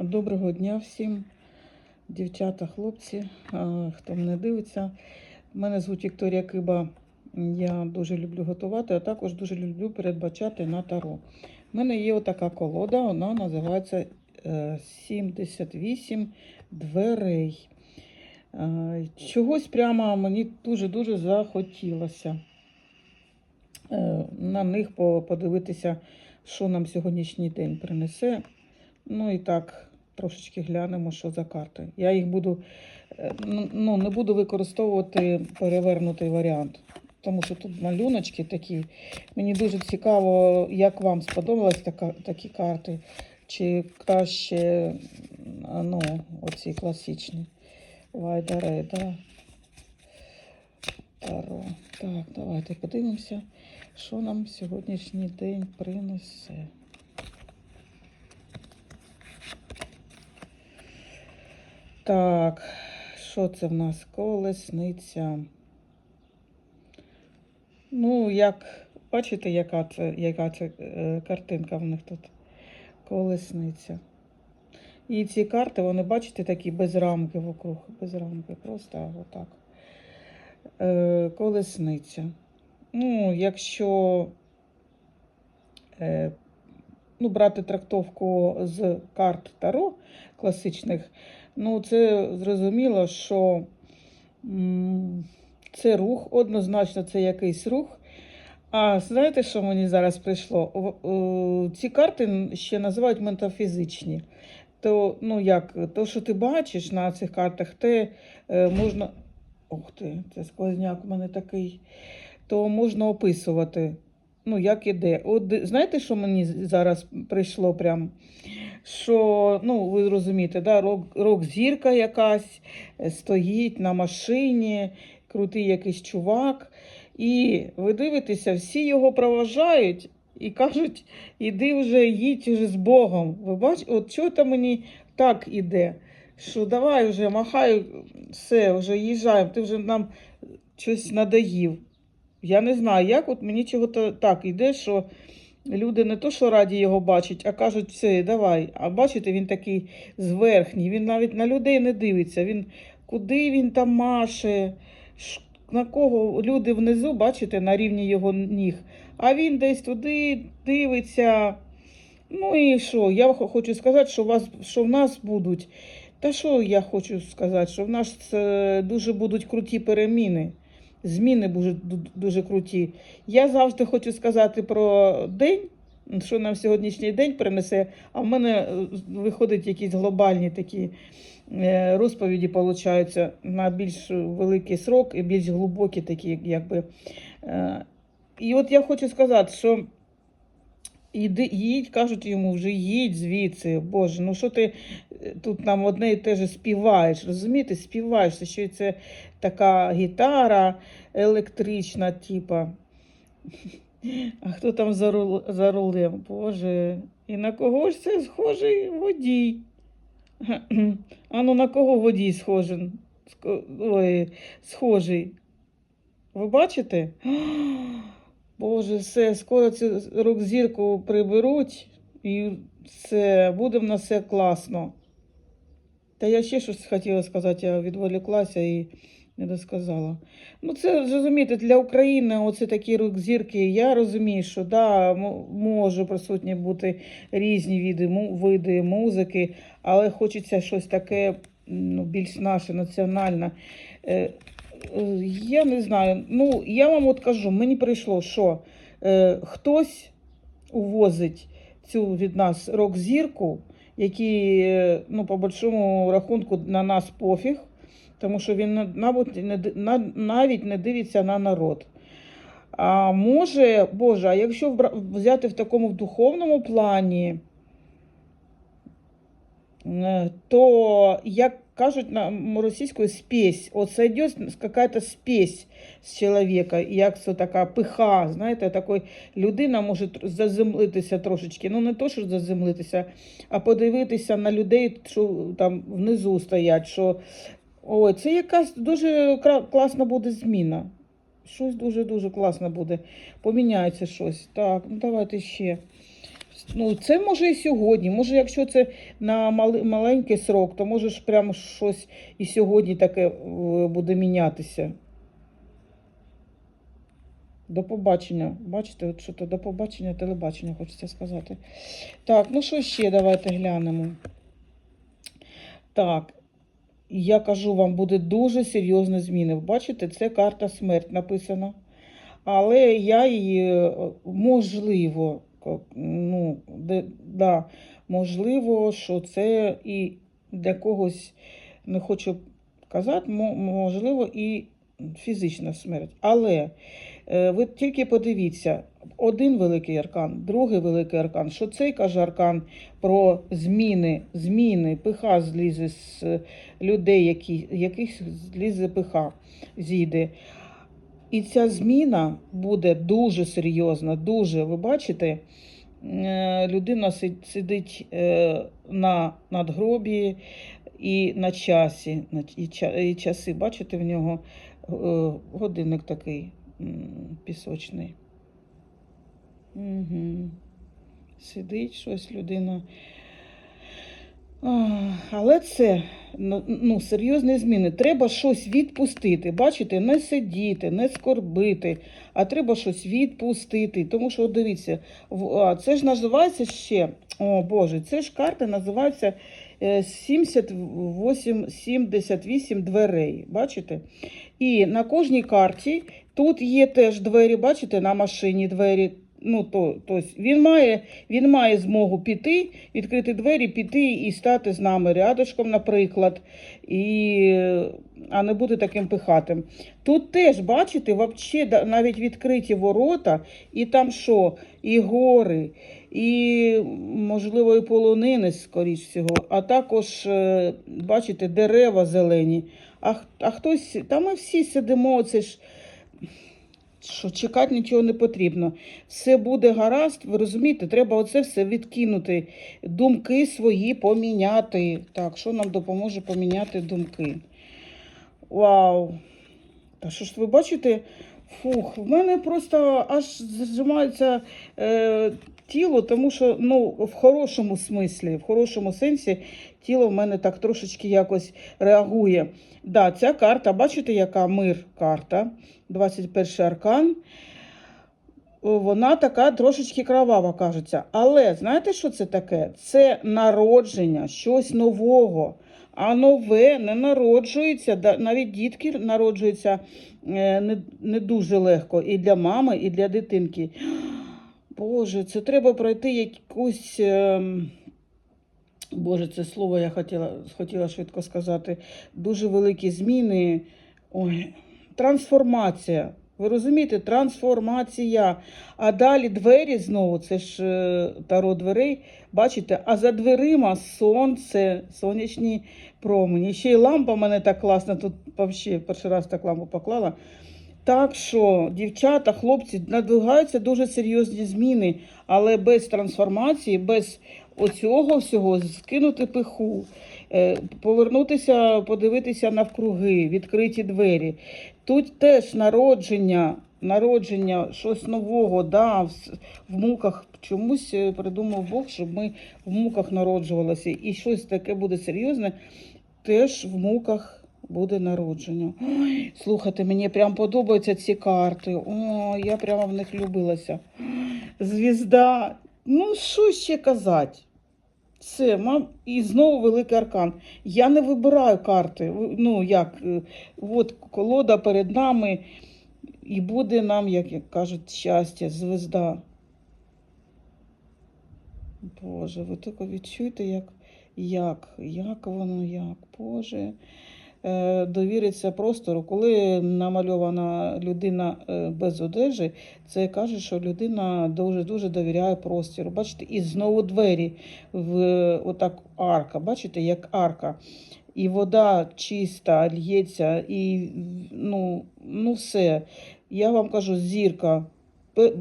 Доброго дня всім, дівчата, хлопці, хто мене дивиться. Мене звуть Вікторія Киба. Я дуже люблю готувати, а також дуже люблю передбачати на таро. У мене є отака колода, вона називається е, 78 дверей. Е, Чогось прямо мені дуже-дуже захотілося е, на них подивитися, що нам сьогоднішній день принесе. Ну і так, трошечки глянемо, що за карти. Я їх буду, е, ну, ну, не буду використовувати перевернутий варіант, тому що тут малюночки такі. Мені дуже цікаво, як вам сподобались така, такі карти, чи краще ну, оці класичні. Вайдареда. Таро. Так, давайте подивимося, що нам сьогоднішній день принесе. Так, що це в нас? Колесниця. Ну, як, бачите, яка це, яка це е, картинка в них тут? Колесниця. І ці карти, вони, бачите, такі без рамки вокруг, без рамки, просто отак. Е, колесниця. Ну, якщо е, ну, брати трактовку з карт Таро класичних, ну, це зрозуміло, що це рух, однозначно це якийсь рух. А знаєте, що мені зараз прийшло? Е, Ці карти ще називають метафізичні. То, ну як, то, що ти бачиш на цих картах, те е, можна. Ух ти, це сквозняк у мене такий. То можна описувати. Ну, як іде. От знаєте, що мені зараз прийшло прям? Що, ну, ви розумієте, да, рок, рок-зірка якась е, стоїть на машині, крутий якийсь чувак. І ви дивитеся, всі його проважають і кажуть, іди вже, їдь вже з Богом. Ви бачите, от чого то мені так іде? Що давай вже махай, все, вже їжджаємо, ти вже нам щось надоїв. Я не знаю, як от мені чого-то так іде, що люди не то, що раді його бачать, а кажуть, все, давай. А бачите, він такий зверхній, він навіть на людей не дивиться. Він куди він там маше, на кого люди внизу, бачите, на рівні його ніг. А він десь туди дивиться. Ну і що? Я хочу сказати, що, вас, що в нас будуть. Та що я хочу сказати, що в нас е, дуже будуть круті переміни. Зміни будуть дуже круті. Я завжди хочу сказати про день, що нам сьогоднішній день принесе, а в мене е, виходять якісь глобальні такі е, розповіді, получаються на більш великий срок і більш глибокі такі, якби. Е, І от я хочу сказати, що Іди, їдь, кажуть йому, вже їдь звідси. Боже, ну що ти е, тут нам одне і те ж співаєш, розумієте, співаєш, ще й це така гітара електрична, типа. А хто там за, рул, за рулем? Боже, і на кого ж це схожий водій? А ну на кого водій схожий? Ой, схожий? Ви бачите? Боже, все, скоро цю рок-зірку приберуть, і все, буде в нас все класно. Та я ще щось хотіла сказати, я відволіклася і не досказала. Ну, це зрозумієте, для України оце такі рок-зірки. Я розумію, що да, може присутні бути різні види, види музики, але хочеться щось таке ну, більш наше, національне. Е, Я не знаю. Ну, я вам от кажу, мені прийшло, що е, хтось увозить цю від нас рок-зірку, який, е, ну, по большому рахунку, на нас пофіг, тому що він на- мабуть, не, навіть не дивиться на народ. А може, Боже, а якщо взяти в такому духовному плані, то, як кажуть на російською, спесь. От сойде какая-то спесь з чоловіка, як це така пиха, знаєте, такой людина може заземлитися трошечки. Ну, не то, що заземлитися, а подивитися на людей, що там внизу стоять. що Ой, це якась дуже класна буде зміна. Щось дуже-дуже класно буде. Поміняється щось. Так, ну давайте ще. Ну, це може і сьогодні. Може, якщо це на маленький срок, то може ж прямо щось і сьогодні таке е, буде мінятися. До побачення. Бачите, от що то до побачення, телебачення, хочеться сказати. Так, ну що ще давайте глянемо. Так, я кажу вам, буде дуже серйозні зміни. Бачите, це карта смерть написана. Але я її, е, можливо, ну, де, да, можливо, що це і для когось, не хочу казати, можливо, і фізична смерть. Але е, ви тільки подивіться, один великий аркан, другий великий аркан. Що цей каже аркан про зміни, зміни, пиха злізе з е, людей, які, яких злізе пиха, зійде. І ця зміна буде дуже серйозна, дуже. Ви бачите, е, людина сидить е, на надгробі і на часі, і, часи, бачите, в нього е, годинник такий пісочний. Угу. Сидить щось людина. Але це ну, ну, серйозні зміни. Треба щось відпустити. Бачите, не сидіти, не скорбити, а треба щось відпустити. Тому що, дивіться, це ж називається ще, о Боже, це ж карта називається е, 78, 78 дверей. Бачите? І на кожній карті тут є теж двері, бачите, на машині двері. Ну, то, то він, має, він має змогу піти, відкрити двері, піти і стати з нами рядочком, наприклад, і, а не бути таким пихатим. Тут теж, бачите, вообще, навіть відкриті ворота, і там що? І гори, і, можливо, і полонини, скоріш всього, а також, е, бачите, дерева зелені. А, а хтось, та ми всі сидимо, це ж що чекати нічого не потрібно. Все буде гаразд, ви розумієте, треба оце все відкинути, думки свої поміняти. Так, що нам допоможе поміняти думки? Вау! Та що ж ви бачите? Фух, в мене просто аж зжимаються е, тіло, тому що ну, в хорошому смислі, в хорошому сенсі тіло в мене так трошечки якось реагує. Да, ця карта, бачите, яка мир карта, 21 аркан. Вона така трошечки кровава, кажеться. Але знаєте, що це таке? Це народження, щось нового. А нове не народжується, навіть дітки народжуються е, не дуже легко і для мами, і для дитинки. Боже, це треба пройти якусь. ем, Боже, це слово я хотіла, хотіла швидко сказати. Дуже великі зміни. Ой, трансформація. Ви розумієте, трансформація. А далі двері знову, це ж е, таро дверей, бачите, а за дверима сонце, сонячні промені. Ще й лампа в мене так класна, тут взагалі перший раз так лампу поклала. Так що, дівчата, хлопці, надвигаються дуже серйозні зміни, але без трансформації, без оцього всього скинути пиху, е, повернутися, подивитися навкруги, відкриті двері. Тут теж народження, народження, щось нового, да, в, муках. Чомусь е, придумав Бог, щоб ми в муках народжувалися. І щось таке буде серйозне, теж в муках буде народження. Ой, слухайте, мені прям подобаються ці карти. О, я прямо в них любилася. Звізда. Ну, що ще казати? Все, мам, і знову великий аркан. Я не вибираю карти. Ну, як, е, от колода перед нами, і буде нам, як кажуть, щастя, звезда. Боже, ви тільки відчуєте, як, як, як воно, як, Боже. Е, довіриться простору. Коли намальована людина е, без одежі, це каже, що людина дуже дуже довіряє простору. Бачите, і знову двері в отак арка. Бачите, як арка. І вода чиста, л'ється, і ну, ну все. Я вам кажу, зірка